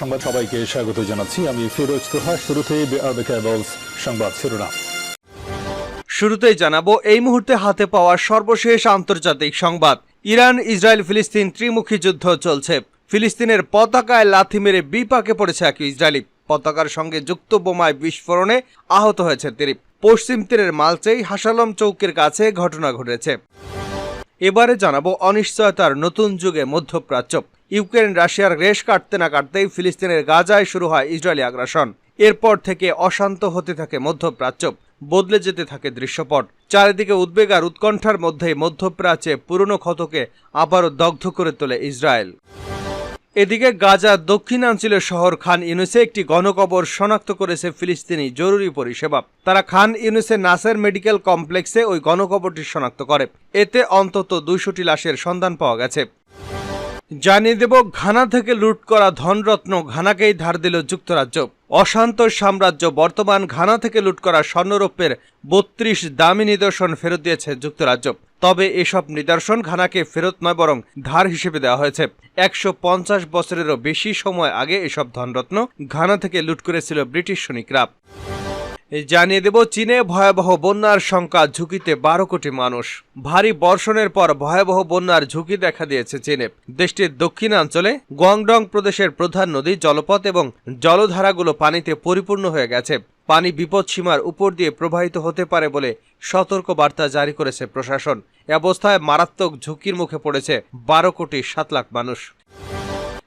সংবাদ সবাইকে স্বাগত জানাচ্ছি। আমি ফিরোজ তোহা কেবলস সংবাদ শিরোনাম। শুরুতেই জানাব, এই মুহূর্তে হাতে পাওয়া সর্বশেষ আন্তর্জাতিক সংবাদ। ইরান, ইসরায়েল, ফিলিস্তিন ত্রিমুখী যুদ্ধ চলছে। ফিলিস্তিনের পতাকায় লাথি মেরে বিপাকে পড়েছে এক ইসরায়েলি। পতাকার সঙ্গে যুক্ত বোমায় বিস্ফোরণে আহত হয়েছে তিনি। পশ্চিম তীরের মালচেই হাসালম চৌকের কাছে ঘটনা ঘটেছে। এবারে জানাব, অনিশ্চয়তার নতুন যুগে মধ্যপ্রাচ্য। ইউক্রেন, রাশিয়ার রেশ কাটতে না কাটতেই ফিলিস্তিনের গাজায় শুরু হয় ইসরায়েলি আগ্রাসন। এরপর থেকে অশান্ত হতে থাকে মধ্যপ্রাচ্য, বদলে যেতে থাকে দৃশ্যপট। চারিদিকে উদ্বেগ আর উৎকণ্ঠার মধ্যেই মধ্যপ্রাচ্যে পুরনো ক্ষতকে আবারও দগ্ধ করে তোলে ইসরায়েল। এদিকে গাজার দক্ষিণাঞ্চলের শহর খান ইউনুসে একটি গণকবর শনাক্ত করেছে ফিলিস্তিনি জরুরি পরিষেবা। তারা খান ইউনুসে নাসের মেডিকেল কমপ্লেক্সে ওই গণকবরটি শনাক্ত করে। এতে অন্তত দুইশোটি লাশের সন্ধান পাওয়া গেছে। জানিয়ে দেব, ঘানা থেকে লুট করা ধনরত্ন ঘানাকেই ধার দিল যুক্তরাজ্য। অশান্ত সাম্রাজ্য বর্তমান ঘানা থেকে লুট করা স্বর্ণরৌপ্যের বত্রিশ দামি নিদর্শন ফেরত দিয়েছে যুক্তরাজ্য। তবে এসব নিদর্শন ঘানাকে ফেরত নয়, বরং ধার হিসেবে দেওয়া হয়েছে। একশো পঞ্চাশ বছরেরও বেশি সময় আগে এসব ধনরত্ন ঘানা থেকে লুট করেছিল ব্রিটিশ সৈনিকরা। জানিয়ে দেব, চীনে ভয়াবহ বন্যার সংখ্যা ঝুঁকিতে বারো কোটি মানুষ। ভারী বর্ষণের পর ভয়াবহ বন্যার ঝুঁকি দেখা দিয়েছে চীনে। দেশটির দক্ষিণাঞ্চলে গুয়াংডং প্রদেশের প্রধান নদী, জলপথ এবং জলধারাগুলো পানিতে পরিপূর্ণ হয়ে গেছে। পানি বিপদসীমার উপর দিয়ে প্রবাহিত হতে পারে বলে সতর্ক বার্তা জারি করেছে প্রশাসন। এ অবস্থায় মারাত্মক ঝুঁকির মুখে পড়েছে বারো কোটি সাত লাখ মানুষ।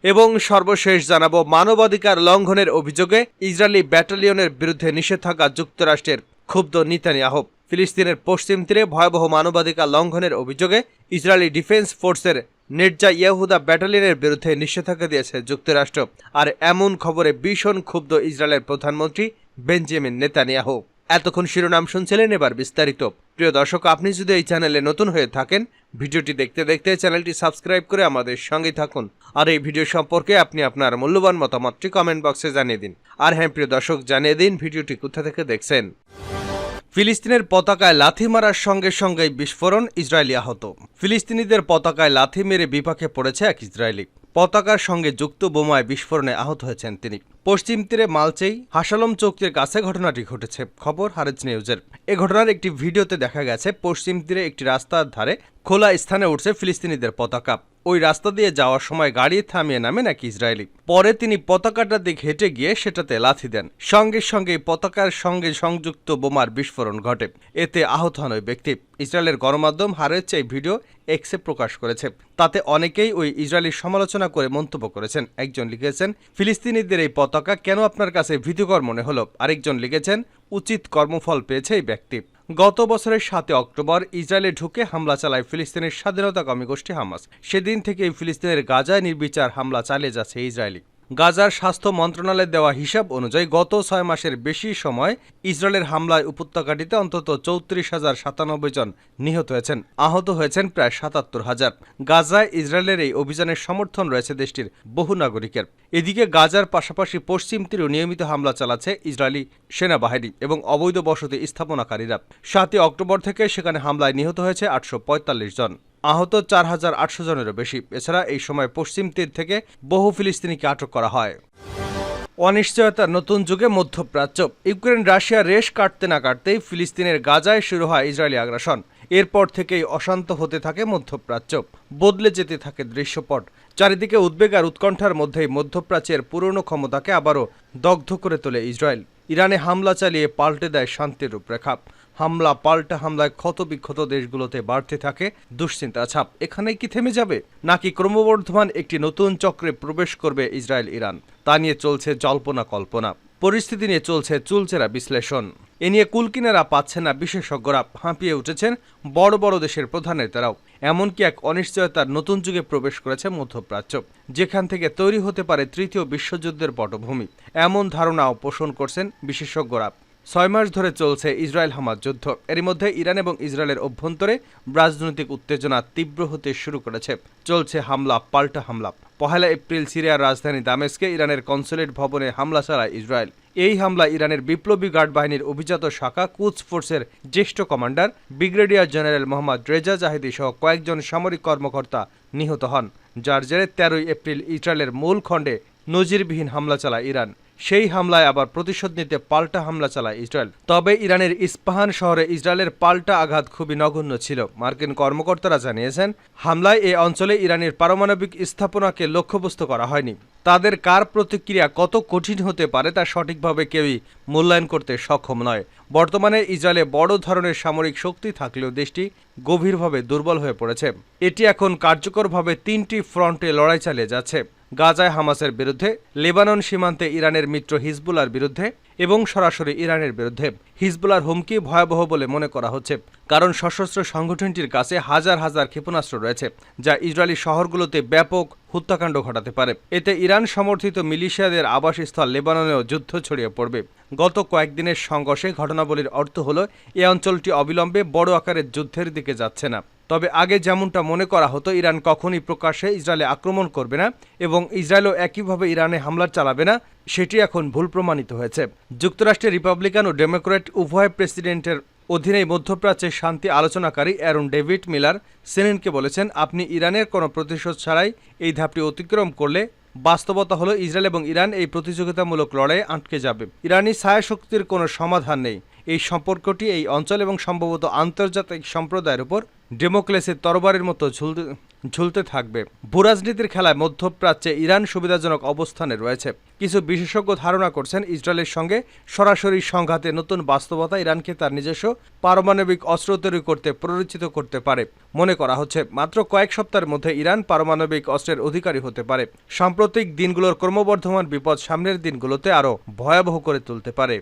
এবং সর্বশেষ জানাব মানবাধিকার লঙ্ঘনের অভিযোগে ইসরায়েলি ব্যাটালিয়নের বিরুদ্ধে নিষেধাজ্ঞা যুক্তরাষ্ট্রের ক্ষুব্ধ নিতানিয়াহ। ফিলিস্তিনের পশ্চিম তীরে ভয়াবহ মানবাধিকার লঙ্ঘনের অভিযোগে ইসরায়েলি ডিফেন্স ফোর্সের নেটজা ইয়াহুদা ব্যাটালিয়নের বিরুদ্ধে নিষেধাজ্ঞা দিয়েছে যুক্তরাষ্ট্র। আর এমন খবরে ভীষণ ক্ষুব্ধ ইসরায়েলের প্রধানমন্ত্রী বেঞ্জামিন নেতানিয়াহু। এতক্ষণ শিরোনাম শুনছিলেন এবার বিস্তারিত। প্রিয় দর্শক, আপনি যদি এই চ্যানেলে নতুন হয়ে থাকেন ভিডিওটি দেখতে দেখতে চ্যানেলটি সাবস্ক্রাইব করে আমাদের সঙ্গে থাকুন। আর এই ভিডিও সম্পর্কে আপনি আপনার মূল্যবান মতামতটি কমেন্ট বক্সে জানিয়ে দিন। আর হ্যাঁ প্রিয় দর্শক, জানিয়ে দিন ভিডিওটি কোথা থেকে দেখছেন। ফিলিস্তিনের পতাকায় লাথি মারার সঙ্গে সঙ্গেই বিস্ফোরণ ইসরায়েলি আহত। ফিলিস্তিনিদের পতাকায় লাথি মেরে বিপাকে পড়েছে এক ইসরায়েলি। পতাকার সঙ্গে যুক্ত বোমায় বিস্ফোরণে আহত হয়েছেন তিনি। পশ্চিম তীরে মালচেই হাসালম চৌকির কাছে ঘটনাটি ঘটেছে। খবর হারেজ নিউজের। এ ঘটনার একটি ভিডিওতে দেখা গেছে, পশ্চিম তীরে একটি রাস্তার ধারে খোলা স্থানে উঠছে ফিলিস্তিনিদের পতাকা। ওই রাস্তা দিয়ে যাওয়ার সময় গাড়ি থামিয়ে নামেন এক ইসরায়েলি। পরে তিনি পতাকাটা দিকে হেঁটে গিয়ে সেটাতে লাথি দেন। সঙ্গে সঙ্গে পতাকার সঙ্গে সংযুক্ত বোমার বিস্ফোরণ ঘটে। এতে আহত হন ওই ব্যক্তি। ইসরায়েলের গণমাধ্যম হারের এই ভিডিও এক্সে প্রকাশ করেছে। তাতে অনেকেই ওই ইসরায়েলির সমালোচনা করে মন্তব্য করেছেন। একজন লিখেছেন, ফিলিস্তিনিদের এই পতাকা কেন আপনার কাছে ভীতিকর মনে হল? আরেকজন লিখেছেন, উচিত কর্মফল পেয়েছে এই ব্যক্তি। গত বছরের সাতে অক্টোবর ইসরায়েলে ঢুকে হামলা চালায় ফিলিস্তিনের স্বাধীনতা কর্মী গোষ্ঠী হামাস। সেদিন থেকে ফিলিস্তিনের গাজায় নির্বিচার হামলা চালিয়ে যাচ্ছে ইসরায়েলি। গাজার স্বাস্থ্য মন্ত্রণালয়ের দেওয়া হিসাব অনুযায়ী গত ছয় মাসের বেশি সময় ইসরায়েলের হামলায় উপত্যকাটিতে অন্তত চৌত্রিশ হাজার সাতানব্বই জন নিহত হয়েছেন। আহত হয়েছেন প্রায় সাতাত্তর হাজার। গাজায় ইসরায়েলের এই অভিযানের সমর্থন রয়েছে দেশটির বহু নাগরিকের। এদিকে গাজার পাশাপাশি পশ্চিম তীরে নিয়মিত হামলা চালাচ্ছে ইসরায়েলি সেনাবাহিনী এবং অবৈধ বসতি স্থাপনাকারীরা। সাতই অক্টোবর থেকে সেখানে হামলায় নিহত হয়েছে আটশো পঁয়তাল্লিশ জন। আহত চার হাজার আটশো জনেরও বেশি। এছাড়া এই সময় পশ্চিম তীর থেকে বহু ফিলিস্তিনিকে আটক করা হয়। অনিশ্চয়তার নতুন যুগে মধ্যপ্রাচ্য। ইউক্রেন রাশিয়া রেশ কাটতে না কাটতেই ফিলিস্তিনের গাজায় শুরু হয় ইসরায়েলি আগ্রাসন। এরপর থেকেই অশান্ত হতে থাকে মধ্যপ্রাচ্য। বদলে যেতে থাকে দৃশ্যপট। চারিদিকে উদ্বেগ আর উৎকণ্ঠার মধ্যেই মধ্যপ্রাচ্যের পুরনো ক্ষমতাকে আবারও দগ্ধ করে তোলে ইসরায়েল। ইরানে হামলা চালিয়ে পাল্টে দেয় শান্তির রূপরেখা। হামলা, পাল্টা হামলায় ক্ষত বিক্ষত দেশগুলোতে বাড়তে থাকে দুশ্চিন্তা ছাপ। এখানেই কি থেমে যাবে? নাকি ক্রমবর্ধমান একটি নতুন চক্রে প্রবেশ করবে ইসরায়েল, ইরান? তা নিয়ে চলছে জল্পনা কল্পনা। পরিস্থিতি নিয়ে চলছে চুলচেরা বিশ্লেষণ। এ নিয়ে কুলকিনারা পাচ্ছে না বিশেষজ্ঞরা। হাঁপিয়ে উঠেছেন বড় বড় দেশের প্রধান নেতারাও। এমনকি এক অনিশ্চয়তার নতুন যুগে প্রবেশ করেছে মধ্যপ্রাচ্য, যেখান থেকে তৈরি হতে পারে তৃতীয় বিশ্বযুদ্ধের পটভূমি। এমন ধারণাও পোষণ করছেন বিশেষজ্ঞরা। ছয় মাস ধরে চলছে ইসরায়েল হামাজ যুদ্ধ। এরই মধ্যে ইরান এবং ইসরায়েলের অভ্যন্তরে রাজনৈতিক উত্তেজনা তীব্র হতে শুরু করেছে। চলছে হামলা, পাল্টা হামলা। পহেলা এপ্রিল সিরিয়ার রাজধানী দামেস্কে ইরানের কনসুলেট ভবনে হামলা চালায় ইসরায়েল। এই হামলা ইরানের বিপ্লবী গার্ড বাহিনীর অভিজাত শাখা কুচ ফোর্সের জ্যেষ্ঠ commander, brigadier general Mohammad Reza Zahedi সহ কয়েকজন সামরিক কর্মকর্তা নিহত হন, যার জেরে তেরোই এপ্রিল ইসরায়েলের মূল খণ্ডে নজিরবিহীন হামলা চালায় ইরান। সেই হামলায় আবার প্রতিশোধ নিতে পাল্টা হামলা চালায় ইসরায়েল। তবে ইরানের ইস্পাহান শহরে ইসরায়েলের পাল্টা আঘাত খুবই নগণ্য ছিল। মার্কিন কর্মকর্তারা জানিয়েছেন, হামলায় এ অঞ্চলে ইরানের পারমাণবিক স্থাপনাকে লক্ষ্যবস্তু করা হয়নি। তাদের কার প্রতিক্রিয়া কত কঠিন হতে পারে তা সঠিকভাবে কেউই মূল্যায়ন করতে সক্ষম নয়। বর্তমানে ইসরায়েলে বড় ধরনের সামরিক শক্তি থাকলেও দেশটি গভীরভাবে দুর্বল হয়ে পড়েছে। এটি এখন কার্যকরভাবে তিনটি ফ্রন্টে লড়াই চালিয়ে যাচ্ছে। গাজায় হামাসের বিরুদ্ধে, লেবানন সীমান্তে ইরানের মিত্র হিজবুলার বিরুদ্ধে এবং সরাসরি ইরানের বিরুদ্ধে। হিজবুলার হুমকি ভয়াবহ বলে মনে করা হচ্ছে, কারণ সশস্ত্র সংগঠনটির কাছে হাজার হাজার ক্ষেপণাস্ত্র রয়েছে, যা ইসরায়েলি শহরগুলোতে ব্যাপক হত্যাকাণ্ড ঘটাতে পারে। এতে ইরান সমর্থিত মিলিশিয়াদের আবাসস্থল লেবাননেও যুদ্ধ ছড়িয়ে পড়বে। গত কয়েকদিনের সংঘর্ষে ঘটনাবলীর অর্থ হল, এ অঞ্চলটি অবিলম্বে বড় আকারের যুদ্ধের দিকে যাচ্ছে না। তবে আগে যেমনটা মনে করা হতো, ইরান কখনই প্রকাশ্যে ইসরায়েলে আক্রমণ করবে না এবং ইসরায়েলও একইভাবে ইরানে হামলা চালাবে না, সেটি এখন ভুল প্রমাণিত হয়েছে। যুক্তরাষ্ট্রের রিপাবলিকান ও ডেমোক্র্যাট উভয় প্রেসিডেন্টের অধীনে মধ্যপ্রাচ্যে শান্তি আলোচনাকারী অ্যারন ডেভিড মিলার সেনেনকে বলেছেন, আপনি ইরানের কোনো প্রতিশোধ ছাড়াই এই ধাপটি অতিক্রম করলে বাস্তবতা হলো ইসরায়েল এবং ইরান এই প্রতিযোগিতামূলক লড়াইয়ে আটকে যাবে। ইরানি ছায়া শক্তির কোনো সমাধান নেই। এই সম্পর্কটি এই অঞ্চল এবং সম্ভবত আন্তর্জাতিক সম্প্রদায়ের উপর ডেমোক্রেসির তরবারের মতো ঝুলতে ঝুলতে থাকবে। ভূরাজনীতির খেলায় মধ্যপ্রাচ্যে ইরান সুবিধাজনক অবস্থানে রয়েছে। কিছু বিশেষজ্ঞ ধারণা করছেন ইসরায়েলের সঙ্গে সরাসরি সংঘাতে নতুন বাস্তবতা ইরানকে তার নিজস্ব পারমাণবিক অস্ত্র তৈরি করতে প্ররোচিত করতে পারে মনে করা হচ্ছে। মাত্র কয়েক সপ্তাহের মধ্যে ইরান পারমাণবিক অস্ত্রের অধিকারী হতে পারে। সাম্প্রতিক দিনগুলোর ক্রমবর্ধমান বিপদ সামনের দিনগুলোতে আরও ভয়াবহ করে তুলতে পারে।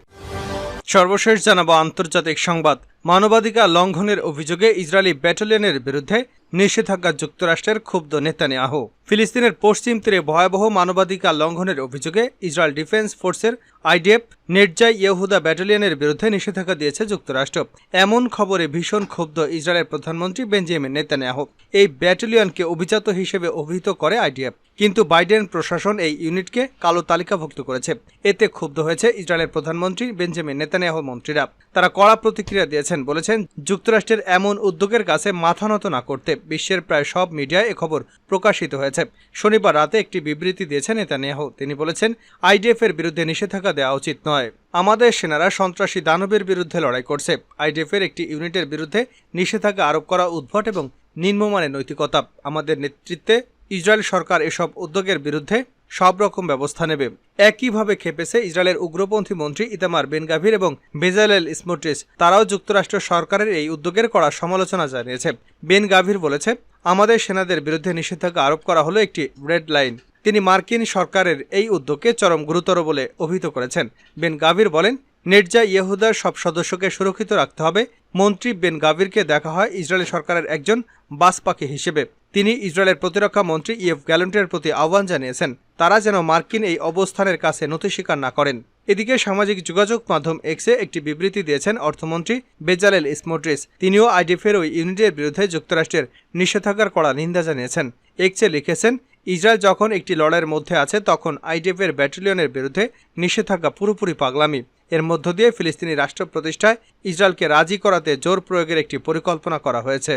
সর্বশেষ জানাব আন্তর্জাতিক সংবাদ। মানবাধিকার লঙ্ঘনের অভিযোগে ইসরায়েলি ব্যাটালিয়নের বিরুদ্ধে নিষেধাজ্ঞা যুক্তরাষ্ট্রের ক্ষুব্ধ নেতানিয়াহু। ফিলিস্তিনের পশ্চিম তীরে ভয়াবহ মানবাধিকার লঙ্ঘনের অভিযোগে ইসরায়েল ডিফেন্স ফোর্সের আইডিএফ নেটজাই ইয়েহুদা ব্যাটালিয়নের বিরুদ্ধে নিষেধাজ্ঞা দিয়েছে যুক্তরাষ্ট্র। এমন খবরে ভীষণ ক্ষুব্ধ ইসরায়েলের প্রধানমন্ত্রী বেঞ্জামিন নেতানিয়াহু। এই ব্যাটালিয়নকে অভিজাত হিসেবে অভিহিত করে আইডিএফ। কিন্তু বাইডেন প্রশাসন এই ইউনিটকে কালো তালিকাভুক্ত করেছে। এতে ক্ষুব্ধ হয়েছে ইসরায়েলের প্রধানমন্ত্রী বেঞ্জামিন নেতানিয়াহু মন্ত্রীরা। তারা কড়া প্রতিক্রিয়া দিয়েছেন, বলেছেন, যুক্তরাষ্ট্রের এমন উদ্যোগের কাছে মাথা নত না করতে বিশ্বের প্রায় সব মিডিয়ায় খবর প্রকাশিত হয়েছে। শনিবার রাতে একটি বিবৃতি দিয়েছেন নেতানিয়াহু। তিনি বলেছেন, আইডিএফ এর বিরুদ্ধে নিষেধাজ্ঞা দেওয়া উচিত নয়। আমাদের সেনারা সন্ত্রাসী দানবের বিরুদ্ধে লড়াই করছে। আইডিএফ এর একটি ইউনিটের বিরুদ্ধে নিষেধাজ্ঞা আরোপ করা উদ্ভট এবং নিম্নমানের নৈতিকতা। আমাদের নেতৃত্বে ইসরায়েল সরকার এসব উদ্যোগের বিরুদ্ধে সব রকম ব্যবস্থা নেবে। একইভাবে খেপেছে ইসরায়েলের উগ্রপন্থী মন্ত্রী ইতামার বেনগাভির এবং বেজালেল স্মোট্রিস তারাও যুক্তরাষ্ট্র সরকারের এই উদ্যোগের কড়া সমালোচনা জানিয়েছে। বেন গাভীর বলেছে, আমাদের সেনাদের বিরুদ্ধে নিষেধাজ্ঞা আরোপ করা হলো একটি রেড লাইন। তিনি মার্কিন সরকারের এই উদ্যোগকে চরম গুরুতর বলে অভিহিত করেছেন। বেন গাভির বলেন নেটজা ইয়েহুদার সব সদস্যকে সুরক্ষিত রাখতে হবে। মন্ত্রী বেন গাভিরকে দেখা হয় ইসরায়েল সরকারের একজন বাসপাখি হিসেবে। তিনি ইসরায়েলের প্রতিরক্ষা মন্ত্রী ইয়েফ গ্যালেন্টের প্রতি আহ্বান জানিয়েছেন, তারা যেন মার্কিন এই অবস্থানের কাছে নথি স্বীকার না করেন। এদিকে সামাজিক যোগাযোগ মাধ্যম এক্সে একটি বিবৃতি দিয়েছেন অর্থমন্ত্রী বেজালেল স্মোট্রিস তিনিও আইডিএফের ওই ইউনিটের বিরুদ্ধে যুক্তরাষ্ট্রের নিষেধাজ্ঞার কড়া নিন্দা জানিয়েছেন। এক্সে লিখেছেন, ইসরায়েল যখন একটি লড়াইয়ের মধ্যে আছে, তখন আইডিএফের ব্যাটালিয়নের বিরুদ্ধে নিষেধাজ্ঞা পুরোপুরি পাগলামি। এর মধ্য দিয়ে ফিলিস্তিনি রাষ্ট্র প্রতিষ্ঠায় ইসরায়েলকে রাজি করাতে জোর প্রয়োগের একটি পরিকল্পনা করা হয়েছে।